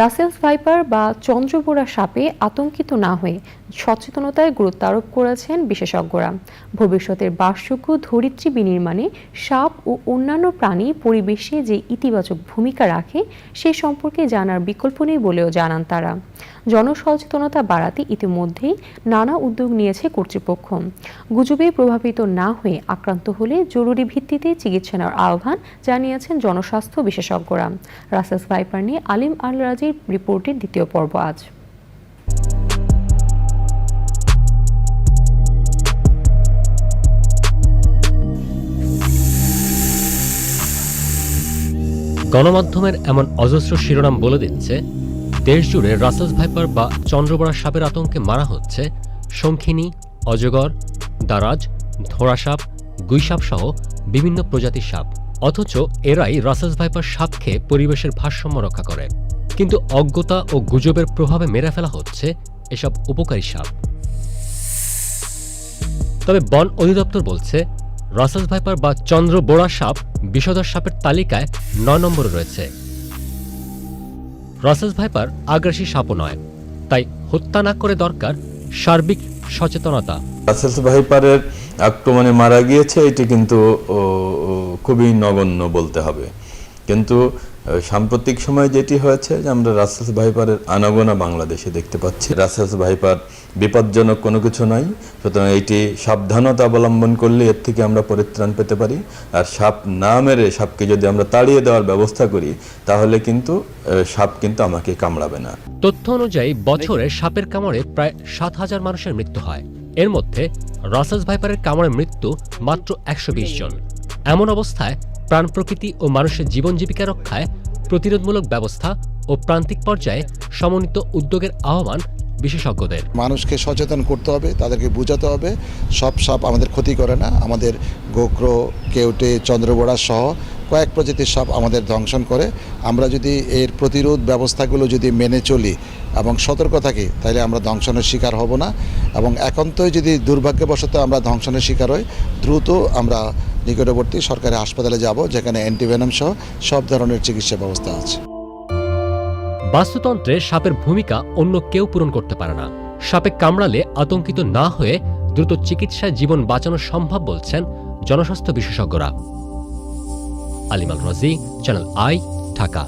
Russell's viper বা চন্দ্রবোরা সাপে আতঙ্কিত না হয়ে সচেতনতায় গুরুত্ব আরোপ করেছেন বিশেষজ্ঞরা। ভবিষ্যতের বাসযোগ্য ধরিত্রী বিনির্মাণে সাপ ও অন্যান্য প্রাণী পরিবেশে যে ইতিবাচক ভূমিকা রাখে, সে সম্পর্কে জানার বিকল্প নেই বলেও জানান তারা। জনসচেতনতা বাড়াতে ইতিমধ্যেই নানা উদ্যোগ নিয়েছে কর্তৃপক্ষ। গুজবে প্রভাবিত না হয়ে আক্রান্ত হলে জরুরি ভিত্তিতে চিকিৎসা নেওয়ার আহ্বান জানিয়েছেন জনস্বাস্থ্য বিশেষজ্ঞরা। রাসেলস ভাইপার নিয়ে আলিম আল রাজির রিপোর্টের দ্বিতীয় পর্ব আজ। গণমাধ্যমের এমন অজস্র শিরোনাম বলে দিচ্ছে দেশ জুড়ে রাসেলস ভাইপার বা চন্দ্রবড়া সাপের আতঙ্কে মারা হচ্ছে শঙ্খিনী, অজগর, দারাজ, ধোড়াসাপ গুইসাপ সহ বিভিন্ন প্রজাতির সাপ। অথচ এরাই রাসেলস ভাইপার সাপ খেয়ে পরিবেশের ভারসাম্য রক্ষা করে। কিন্তু অজ্ঞতা ও গুজবের প্রভাবে মেরে ফেলা হচ্ছে এসব উপকারী সাপ। তবে বন অধিদপ্তর বলছে রাসেলস ভাইপার বা চন্দ্র বোড়া সাপ বিষধর সাপের তালিকায় নয় নম্বরে রয়েছে। রাসেলস ভাইপার আগ্রাসী সাপও নয়, তাই হত্যা না করে দরকার সার্বিক সচেতনতা। রাসেলস ভাইপারের আক্রমণে মারা গিয়েছে, এটি কিন্তু খুবই নগণ্য বলতে হবে। কিন্তু সাম্প্রতিক সময়ে যেটি হয়েছে যে আমরা রাসেলস ভাইপারের আনাগোনা বাংলাদেশে দেখতে পাচ্ছি। রাসেলস ভাইপার বিপজ্জনক কোনো কিছু নাই সুতরাং এটি সাবধানতা অবলম্বন করলে এর থেকে আমরা পরিত্রাণ পেতে পারি। আর সাপ না মেরে সাপকে যদি আমরা তাড়িয়ে দেওয়ার ব্যবস্থা করি, তাহলে কিন্তু সাপ কিন্তু আমাকে কামড়াবে না। তথ্য অনুযায়ী, বছরে সাপের কামড়ে প্রায় সাত হাজার মানুষের মৃত্যু হয়। এর মধ্যে রাসেলস ভাইপারের কামড়ে মৃত্যু মাত্র একশো বিশ জন। এমন অবস্থায় প্রাণ প্রকৃতি ও মানুষের জীবন জীবিকা রক্ষায় প্রতিরোধমূলক ব্যবস্থা ও প্রান্তিক পর্যায়ে সমন্বিত উদ্যোগের আহ্বান বিশেষজ্ঞদের। মানুষকে সচেতন করতে হবে, তাদেরকে বোঝাতে হবে, সব সাপ আমাদের ক্ষতি করে না, আমাদের গোক্র, কেউটে, চন্দ্রবোড়া সহ কয়েক প্রজাতির সাপ আমাদের ধ্বংসন করে। আমরা যদি এর প্রতিরোধ ব্যবস্থাগুলো যদি মেনে চলি এবং সতর্ক থাকি, তাহলে আমরা ধ্বংসনের শিকার হব না। এবং একান্তই যদি দুর্ভাগ্যবশত আমরা ধ্বংসনের শিকার হই, দ্রুত আমরা নিকটবর্তী সরকারি হাসপাতালে যাব, যেখানে অ্যান্টিভেনম সহ সব ধরনের চিকিৎসা ব্যবস্থা আছে। বাস্তুতন্ত্রে সাপের ভূমিকা অন্য কেউ পূরণ করতে পারে না। সাপে কামড়ালে আতঙ্কিত না হয়ে দ্রুত চিকিৎসায় জীবন বাঁচানো সম্ভব বলছেন জনস্বাস্থ্য বিশেষজ্ঞরা। আলিমাল রাজি, চ্যানেল আই, ঢাকা।